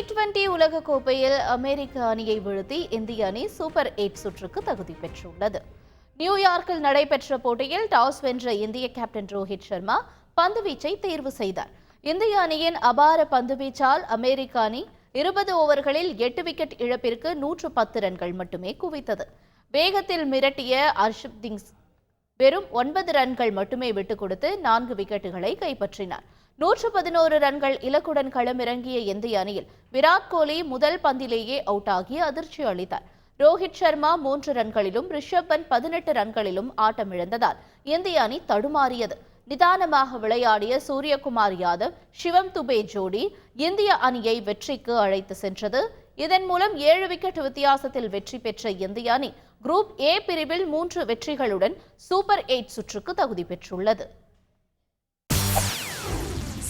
Twenty உலகக்கோப்பையில் அமெரிக்க அணியை வீழ்த்தி இந்திய அணி சூப்பர் எயிட் சுற்றுக்கு தகுதி பெற்றுள்ளது. நியூயார்க்கில் நடைபெற்ற போட்டியில் டாஸ் வென்ற இந்திய கேப்டன் ரோஹித் சர்மா பந்துவீச்சை தேர்வு செய்தார். இந்திய அணியின் அபார பந்துவீச்சால் அமெரிக்க அணி இருபது ஓவர்களில் எட்டு விக்கெட் இழப்பிற்கு நூற்று பத்து ரன்கள் மட்டுமே குவித்தது. வேகத்தில் மிரட்டிய அர்ஷப் திங்ஸ் வெறும் ஒன்பது ரன்கள் மட்டுமே விட்டுக் கொடுத்து நான்கு விக்கெட்டுகளை கைப்பற்றினார். நூற்று பதினோரு ரன்கள் இலக்குடன் களமிறங்கிய இந்திய அணியில் விராட் கோலி முதல் பந்திலேயே அவுட் ஆகி அதிர்ச்சி அளித்தார். ரோஹித் சர்மா மூன்று ரன்களிலும் ரிஷப் பந்த் பதினெட்டு ரன்களிலும் ஆட்டமிழந்ததால் இந்திய அணி தடுமாறியது. நிதானமாக விளையாடிய சூரியகுமார் யாதவ் சிவம் துபே ஜோடி இந்திய அணியை வெற்றிக்கு அழைத்து சென்றது. இதன் மூலம் ஏழு விக்கெட் வித்தியாசத்தில் வெற்றி பெற்ற இந்திய அணி குரூப் ஏ பிரிவில் மூன்று வெற்றிகளுடன் சூப்பர் எயிட் சுற்றுக்கு தகுதி பெற்றுள்ளது.